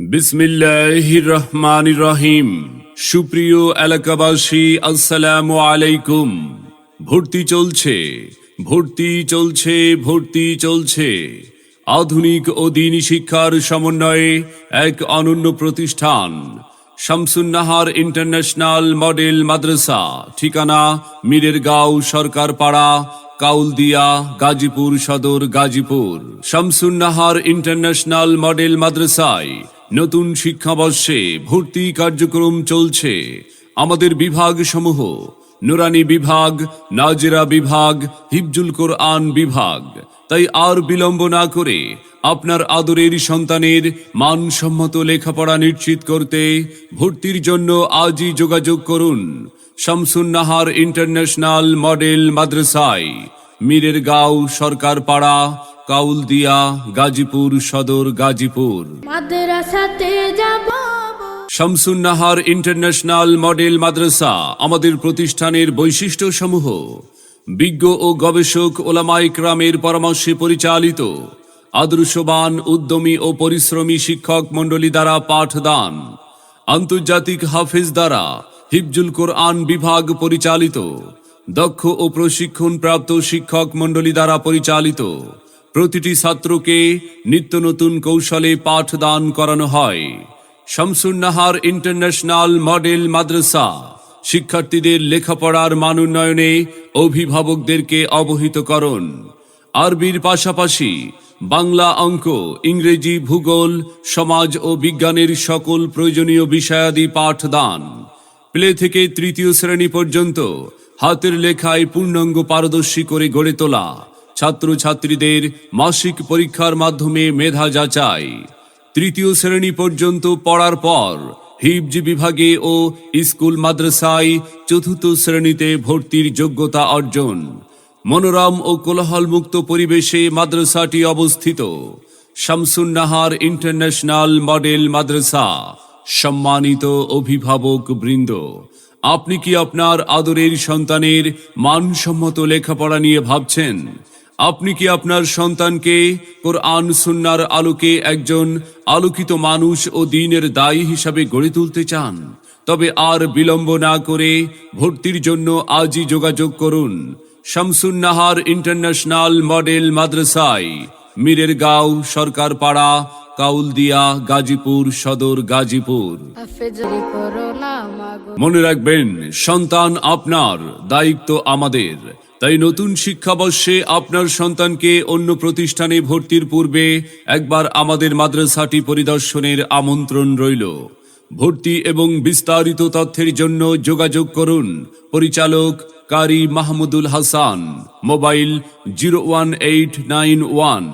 বিসমিল্লাহির রহমানির রহিম সুপ্রিয় এলাকাবাসী, আসসালামু আলাইকুম। ভর্তি চলছে ভর্তি চলছে ভর্তি চলছে। আধুনিক ও দিনী শিক্ষার সমন্বয়ে এক অনন্য প্রতিষ্ঠান, শামসুন্নাহার ইন্টারন্যাশনাল মডেল মাদ্রাসা, ঠিকানা মীরের গাঁও সরকার পাড়া কাউলদিয়া, গাজীপুর সদর গাজীপুর। শামসুন্নাহার ইন্টারন্যাশনাল মডেল মাদ্রাসায় নতুন শিক্ষাবর্ষে ভর্তি কার্যক্রম চলছে। আমাদের বিভাগ সমূহ নুরানি বিভাগ, নাজেরা বিভাগ, হিফজুল কোরআন বিভাগ। তাই আর বিলম্ব না করে আপনার আদরের সন্তানের মানসম্মত লেখাপড়া নিশ্চিত করতে ভর্তির জন্য আজই যোগাযোগ করুন। শামসুন্নাহার ইন্টারন্যাশনাল মডেল মাদ্রাসায় মীরের গাঁও সরকার পাড়া কাউলদিয়া গাজীপুর সদর গাজীপুর। মাদ্রাসাতে যাব শামসুন্নাহার ইন্টারন্যাশনাল মডেল মাদ্রাসা আমাদের প্রতিষ্ঠানের বৈশিষ্ট্য সমূহ বিজ্ঞ ও গবেষক ওলামাইক রামের পরামর্শে পরিচালিত। আদর্শবান উদ্যমী ও পরিশ্রমী শিক্ষক মণ্ডলী দ্বারা পাঠদান। আন্তর্জাতিক হাফেজ দ্বারা হিফজুল কোরআন বিভাগ পরিচালিত। দক্ষ ও প্রশিক্ষণপ্রাপ্ত শিক্ষক মণ্ডলী দ্বারা পরিচালিত। প্রতিটি ছাত্রকে নিত্য নতুন কৌশলে পাঠদান করানো হয়। Shamsunnahar international model Madrasa. শিক্ষার্থীদের লেখাপড়ার মান উন্নয়নে অভিভাবকদেরকে অবহিত করুন আরবির পাশাপাশি বাংলা অঙ্ক, ইংরেজি ভূগোল, সমাজ ও বিজ্ঞানের সকল প্রয়োজনীয় বিষয়াদি পাঠদান। প্লে থেকে তৃতীয় শ্রেণি পর্যন্ত হাতের লেখায় পূর্ণাঙ্গ পারদর্শী করে গড়ে তোলা। ছাত্রছাত্রীদের মাসিক পরীক্ষার মাধ্যমে মেধা যাচাই। তৃতীয় শ্রেণি পর্যন্ত পড়ার পর হিবজ বিভাগে ও স্কুল মাদ্রাসায় চতুর্থ শ্রেণীতে ভর্তির যোগ্যতা অর্জন। মনোরম ও কোলাহলমুক্ত পরিবেশে মাদ্রাসাটি অবস্থিত। শামসুন্নাহার ইন্টারন্যাশনাল মডেল মাদ্রাসা, সম্মানিত অভিভাবক বৃন্দ, আপনি কি আপনার আদরের সন্তানের মানসম্মত লেখাপড়া নিয়ে ভাবছেন? আপনি কি আপনার সন্তানকে কোরআন, সুন্নার আলোকে একজন আলোকিত মানুষ ও দিনের দায়ী হিসাবে গড়ে তুলতে চান? তবে আর বিলম্ব না করে ভর্তির জন্য আজই যোগাযোগ করুন। শামসুন্নাহার ইন্টারন্যাশনাল মডেল মাদ্রাসায় মিরের গাঁও সরকার পাড়া কাউলদিয়া গাজীপুর সদর গাজীপুর। মনে রাখবেন সন্তান আপনার দায়িত্ব আমাদের। তাই নতুন শিক্ষাবর্ষে আপনার সন্তানকে অন্য প্রতিষ্ঠানে ভর্তির পূর্বে একবার আমাদের মাদ্রাসাটি পরিদর্শনের আমন্ত্রণ রইল। ভর্তি এবং বিস্তারিত তথ্যের জন্য যোগাযোগ করুন পরিচালক Qari Mahmudul Hasan mobile zero one eight nine one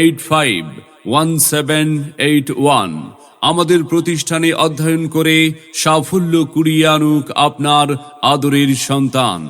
eight five. One seven eight one. আমাদের প্রতিষ্ঠানে অধ্যয়ন করে সাফল্য কুড়িয়ে আনুক আপনার আদরের সন্তান।